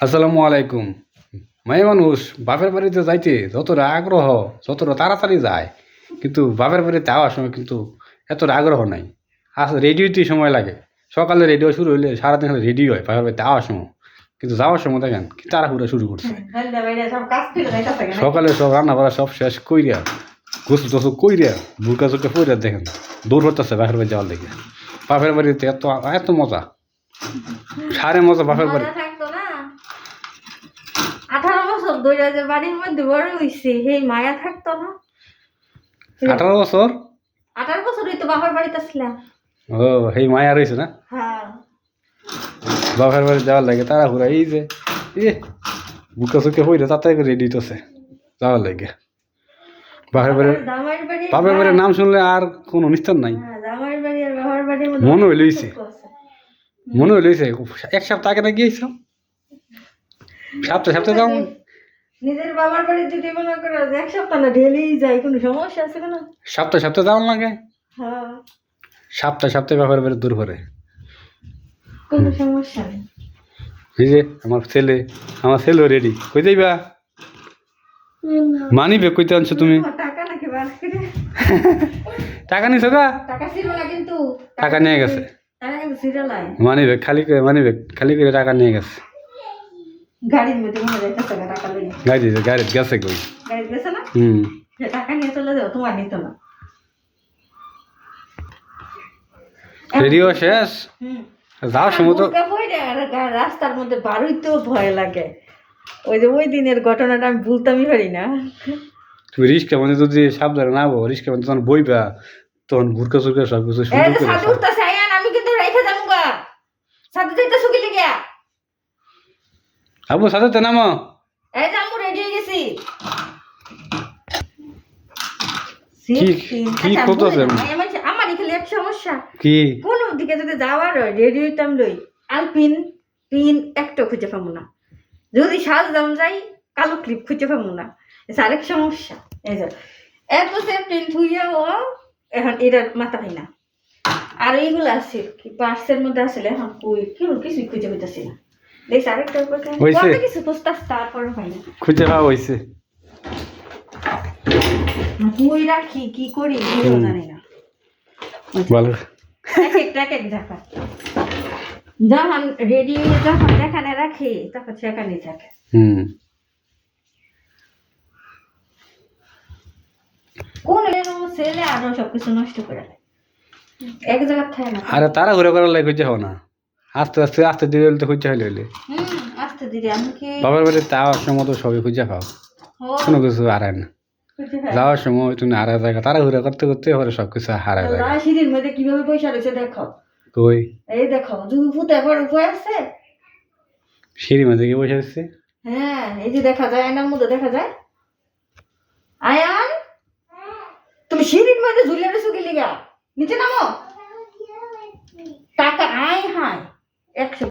আসসালামু আলাইকুম। মাই মানুষ, বাপের বাড়িতে যাইতে যতটা আগ্রহ যতটা তাড়াতাড়ি যায়, কিন্তু বাপের বাড়িতে যাওয়ার সময় কিন্তু এতটা আগ্রহ নাই। আস রেডিওতে সময় লাগে। সকালে রেডিও শুরু হইলে সারাদিন রেডি হয়, বাপের বাড়িতে যাওয়ার সময়। কিন্তু যাওয়ার সময় দেখেন কি তাড়াহুড়া শুরু করছে? সকালে সব রান্না বাড়া সব শেষ কইরা, গোসল টোসল কইরা বুকা চুকা কইরা দেখেন, দৌড় হতেছে বাপের বাড়ি যাওয়ার লেগে। বাপের বাড়িতে এত এত মজা। সারে মজা বাপের বাড়ি বছর যে বাড়ির মধ্যে বড় হইছে। সেই মায়া থাকতো না। আঠারো বছর? আঠারো বছরই তো বাবার বাড়িতে আসলাম। ও সেই মায়া না? হ্যাঁ। বাপের বাড়ি যাওয়ার লাগে তারা ঘুরা এই যে বুকা হইলে তাড়াতাড়ি করে রেডি হইতেছে যাওয়ার লাগে। বাপের বাড়ি বাপের বাড়ির নাম শুনলে আর কোনো অনুষ্ঠান নাই। হ্যাঁ, বাবার মনে হইল হইছে। মনে হইল হইছে, এক সপ্তাহ আগে না গিয়েছ সপ্তাহ সপ্তাহ যাও নিজের বাবার বাড়ি যদি মনে করো এক সপ্তাহ না ঢেলেই যায় কোনো সমস্যা আছে কেন? সপ্তাহ সপ্তাহ যাওয়ার লাগে। হ্যাঁ। সপ্তাহ সপ্তাহে বাপের বাড়ি দূর করে কোনো সমস্যা নেই। এই যে আমার ছেলে আমার ছেলেও রেডি কই যাইবা? মানি বে কইতে আনছো তুমি? টাকা নাকি টাকা নিছো গা? টাকা ছিল না কিন্তু। টাকা নিয়ে গেছে। ছিল মানি ব্যাগ খালি করে মানি ব্যাগ খালি করে টাকা নিয়ে গেছে। গাড়ির মধ্যে মনে যাইতেছে না টাকা লইয়া। গাড়ি গাড়ি গেছে কই? গাড়ি গেছে না? হুম। যে টাকা নিয়ে চলে যাও তোমার নিত না রেডিও শেষ? হুম। যাওয়ার সময় তো বুকা বইরে আর গা- রাস্তার মধ্যে বারুইতেও ভয় লাগে। ওই যে ওই দিনের ঘটনাটা আমি ভুলতামই পারি না। তুমি রিস্কা মানে যদি সাবধানে না রিস্কা মানে তখন বইবা সব কিছু আমি কিন্তু যাব গা। সাথে যাইতে শুকিলে গিয়া আবু সাথে তো নামো। এই আমি রেডি হয়ে গেছি। কি- কি করতেছেন? বুঝলাম, আমার খালি এক সমস্যা। কি? কোন দিকে যদি যাওয়ার হয় রেডি হইতাম লই আলপিন পিন একটা খুঁজে পাবো না। যদি সাজ দাম যাই কালো ক্লিপ খুঁজে পাবো না। আরেক সমস্যা। এই যে এত সেফটিন থুইয়াও এখন এটার মাথা পাই না। আর এইগুলো আছে কি পার্সের মধ্যে আসলে এখন কই কি কিছুই খুঁজে পেতেছি না। খুঁজে পাওয়া হয়েছে রাখি কি করি। জানি না। ভালো যখন রেডি যখন যেখানে রাখি তখন সেখানেই থাকে হুম। কোন ছেলে আরও সবকিছু নষ্ট করে। এক জায়গা থাকে না আরে তারা ঘুরে করার লাগে না। আস্তে আস্তে আস্তে ধীরে ধীরে তো খুঁজে হইলে হইলে আস্তে ধীরে আমি কি বাবার বাড়ি যাওয়ার সময় তো সবই খুঁজে পাও কোনো কিছু হারায় না যাওয়ার সময় তুমি হারা জায়গা তারা ঘুরে করতে করতে পরে সব কিছু হারা যায় সিঁড়ির মধ্যে কীভাবে পয়সা রয়েছে দেখো কই এই দেখো দুই ফুট এবার উপায় আছে সিঁড়ি মাঝে গিয়ে বসে আসছে হ্যাঁ এই যে দেখা যায় আয়নার মধ্যে দেখা যায় আয়ান তুমি সিঁড়ির মধ্যে ঝুলে রয়েছো কি লিগা নিচে নামো টাকা আয় হায় একশো